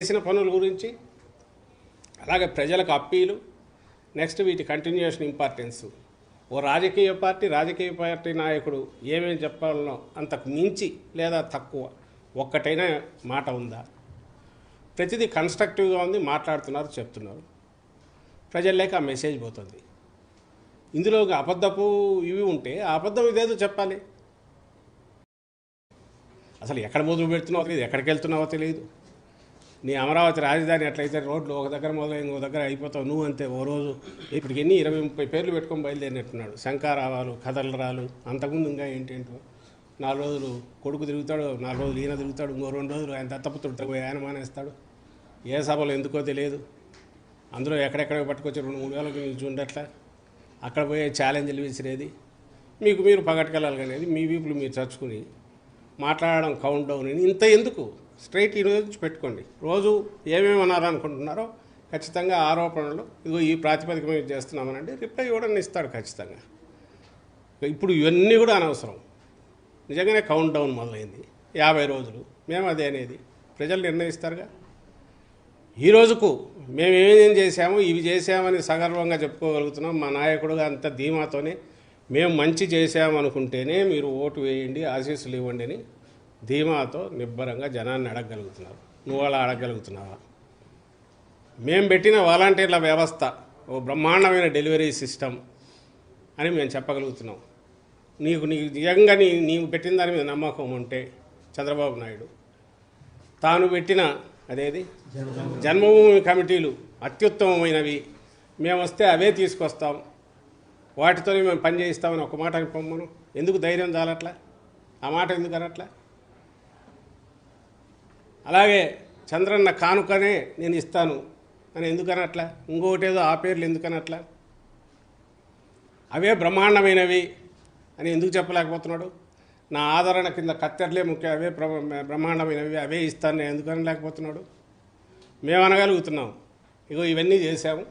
చేసిన పనుల గురించి అలాగే ప్రజలకు అప్పీలు నెక్స్ట్ వీటి కంటిన్యూషన్ ఇంపార్టెన్స్ ఓ రాజకీయ పార్టీ రాజకీయ పార్టీ నాయకుడు ఏమేమి చెప్పాలనో అంతకు మించి లేదా తక్కువ ఒక్కటైనా మాట ఉందా? ప్రతిదీ కన్స్ట్రక్టివ్గా ఉంది మాట్లాడుతున్నారు చెప్తున్నారు. ప్రజల్లోకి ఆ మెసేజ్ పోతుంది. ఇందులో అబద్ధపు ఇవి ఉంటే ఆ అబద్ధం ఇదేదో చెప్పాలి. అసలు ఎక్కడ మొదలు పెడుతున్నావో తెలియదు ఎక్కడికి వెళ్తున్నావో తెలియదు. నీ అమరావతి రాజధాని ఎట్లయితే రోడ్లు ఒక దగ్గర మొదలై ఇంకో దగ్గర అయిపోతావు నువ్వు అంతే ఓ రోజు. ఇప్పటికి ఎన్ని ఇరవై ముప్పై పేర్లు పెట్టుకొని బయలుదేరినట్టున్నాడు. శంకారావాలు కథలరాలు అంతకుముందు ఇంకా ఏంటేంటో. నాలుగు రోజులు కొడుకు తిరుగుతాడు నాలుగు రోజులు ఈయన తిరుగుతాడు ఇంకో రెండు రోజులు ఆయన దత్తపుత్రుడు పోయి ఆయన మానేస్తాడు. ఏ సభలో ఎందుకో తెలియదు. అందులో ఎక్కడెక్కడ పట్టుకొచ్చి రెండు మూడు వేలకు నిలిచి ఉండట్లా. అక్కడ పోయే ఛాలెంజ్లు విసిరేది. మీకు మీరు పగట్టుకెళ్ళాలి కానీ మీ వీపులు మీరు చచ్చుకుని మాట్లాడడం కౌంట్ డౌన్ అని ఇంత ఎందుకు? స్ట్రైట్ ఈ రోజు నుంచి పెట్టుకోండి. రోజు ఏమేమి అన్నారనుకుంటున్నారో ఖచ్చితంగా ఆరోపణలు ఇదిగో ఈ ప్రాతిపదిక మేము చేస్తున్నామనండి రిప్లై ఇవ్వడం ఇస్తాడు ఖచ్చితంగా. ఇప్పుడు ఇవన్నీ కూడా అనవసరం. నిజంగానే కౌంట్ డౌన్ మొదలైంది. యాభై రోజులు. మేము అదే అనేది. ప్రజలు నిర్ణయిస్తారుగా. ఈ రోజుకు మేము ఏమేం చేశాము ఇవి చేశామని సగర్వంగా చెప్పుకోగలుగుతున్నాం. మా నాయకుడుగా అంత ధీమాతోనే మేము మంచి చేశామనుకుంటేనే మీరు ఓటు వేయండి ఆశీస్సులు ఇవ్వండి అని ధీమాతో నిబ్బరంగా జనాన్ని అడగగలుగుతున్నారు. నువ్వు అలా అడగగలుగుతున్నావా? మేము పెట్టిన వాలంటీర్ల వ్యవస్థ ఓ బ్రహ్మాండమైన డెలివరీ సిస్టమ్ అని మేము చెప్పగలుగుతున్నాం. నీకు నీకు నిజంగా నీ నీవు పెట్టిన దాని మీద నమ్మకం ఉంటే చంద్రబాబు నాయుడు తాను పెట్టిన అదేది? జన్మభూమి కమిటీలు అత్యుత్తమమైనవి. మేము వస్తే అవే తీసుకొస్తాం. వాటితోనే మేము పనిచేయిస్తామని ఒక మాట అని పొమ్మను. ఎందుకు ధైర్యం చాలట్లా? ఆ మాట ఎందుకు అనట్లా? అలాగే చంద్రన్న కానుకనే నేను ఇస్తాను. అని ఎందుకనట్లా? ఇంకొకటేదో ఆ పేర్లు ఎందుకనట్లా? అవే బ్రహ్మాండమైనవి అని ఎందుకు చెప్పలేకపోతున్నాడు? నా ఆదరణ కింద కత్తెరలే ముఖ్య. అవే బ్రహ్మాండమైనవి అవే ఇస్తాను నేను ఎందుకు మేము అనగలుగుతున్నాం ఇగో ఇవన్నీ చేశాము.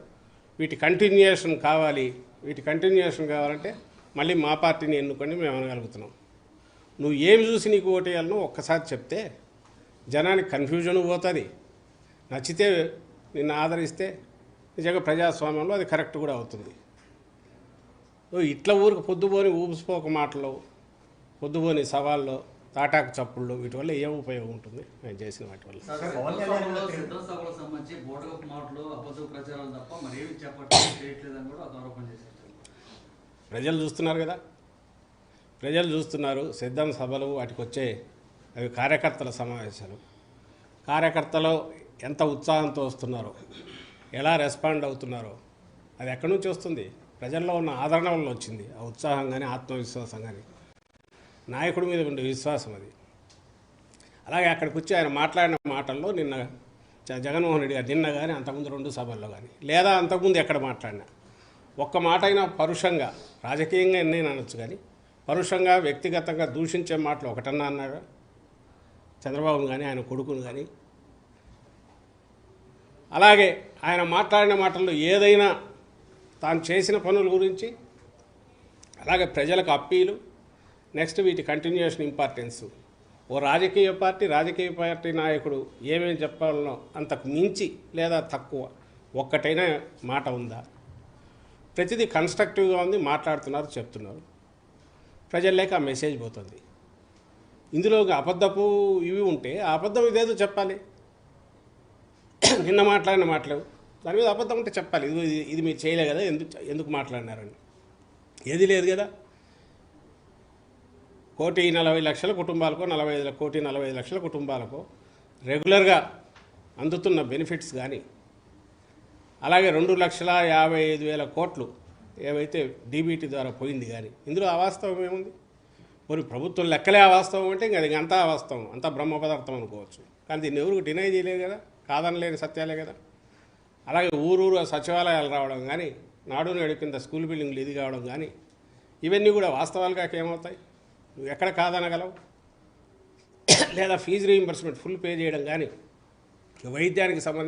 వీటి కంటిన్యూషన్ కావాలి. వీటి కంటిన్యూషన్ కావాలంటే మళ్ళీ మా పార్టీని ఎన్నుకొని మేము అనగలుగుతున్నాం నువ్వు ఏమి చూసి నీకు ఓటేయాలనో ఒక్కసారి చెప్తే జనానికి కన్ఫ్యూజన్ పోతుంది. నచ్చితే నిన్ను ఆదరిస్తే నిజంగా ప్రజాస్వామ్యంలో అది కరెక్ట్ కూడా అవుతుంది. ఇట్లా ఊరికి పొద్దుపోని ఊపిసిపోక మాటలు పొద్దుపోని సవాళ్ళు తాటాకు చప్పుళ్ళు వీటి వల్ల ఏం ఉపయోగం ఉంటుంది? నేను చేసిన వాటి వల్ల. ప్రజలు చూస్తున్నారు కదా. ప్రజలు చూస్తున్నారు సిద్ధం సభలు వాటికి వచ్చే అవి కార్యకర్తల సమావేశాలు. కార్యకర్తలు ఎంత ఉత్సాహంతో వస్తున్నారో ఎలా రెస్పాండ్ అవుతున్నారో అది ఎక్కడి నుంచి వస్తుంది? ప్రజల్లో ఉన్న ఆదరణ వల్ల వచ్చింది. ఆ ఉత్సాహం కానీ ఆత్మవిశ్వాసం కానీ నాయకుడి మీద ఉండే విశ్వాసం అది. అలాగే అక్కడికి వచ్చి ఆయన మాట్లాడిన మాటల్లో నిన్న జ- జగన్మోహన్ రెడ్డి గారు నిన్న కానీ అంతకుముందు రెండు సభల్లో కానీ లేదా అంతకుముందు ఎక్కడ మాట్లాడినా ఒక్క మాట అయినా పరుషంగా రాజకీయంగా ఎన్నైనా అనొచ్చు కానీ పరుషంగా వ్యక్తిగతంగా దూషించే మాటలు ఒకటన్నా అన్నారా? చంద్రబాబును కానీ ఆయన కొడుకును కానీ అలాగే ఆయన మాట్లాడిన మాటల్లో ఏదైనా తాను చేసిన పనుల గురించి అలాగే ప్రజలకు అప్పీలు నెక్స్ట్ వీటి కంటిన్యూషన్ ఇంపార్టెన్స్ ఓ రాజకీయ పార్టీ రాజకీయ పార్టీ నాయకుడు ఏమేమి చెప్పాలనో అంతకు మించి లేదా తక్కువ ఒక్కటైనా మాట ఉందా? ప్రతిదీ కన్స్ట్రక్టివ్గా ఉంది మాట్లాడుతున్నారు చెప్తున్నారు. ప్రజల్లోకి ఆ మెసేజ్ పోతుంది. ఇందులో ఒక అబద్ధపు ఇవి ఉంటే ఆ అబద్ధం ఇదేదో చెప్పాలి. నిన్న మాట్లాడిన మాటలు. దాని మీద అబద్ధం ఉంటే చెప్పాలి. ఇది ఇది- మీరు చేయలే కదా ఎందుకు ఎందుకు మాట్లాడినారని. ఏది లేదు కదా. కోటి నలభై లక్షల కుటుంబాలకో నలభై ఐదు కోటి నలభై ఐదు లక్షల కుటుంబాలకో రెగ్యులర్గా అందుతున్న బెనిఫిట్స్ కానీ అలాగే రెండు లక్షల యాభై ఐదు వేల కోట్లు ఏవైతే డీబీటీ ద్వారా పోయింది కానీ ఇందులో అవాస్తవం ఏముంది? మరి ప్రభుత్వం లెక్కలే వాస్తవం అంటే ఇంకా అది అంతా వాస్తవం. అంతా బ్రహ్మ పదార్థం అనుకోవచ్చు. కానీ దీన్ని ఎవరికి డినై చేయలేదు కదా? కాదనలేని సత్యాలే కదా? అలాగే ఊరూరు సచివాలయాలు రావడం కానీ నాడు నేడు కింద స్కూల్ బిల్డింగ్లు ఇది కావడం కానీ ఇవన్నీ కూడా వాస్తవాలుగా ఏమవుతాయి? నువ్వు ఎక్కడ కాదనగలవు? లేదా ఫీజు రీయింబర్స్మెంట్ ఫుల్ పే చేయడం కానీ వైద్యానికి సంబంధించి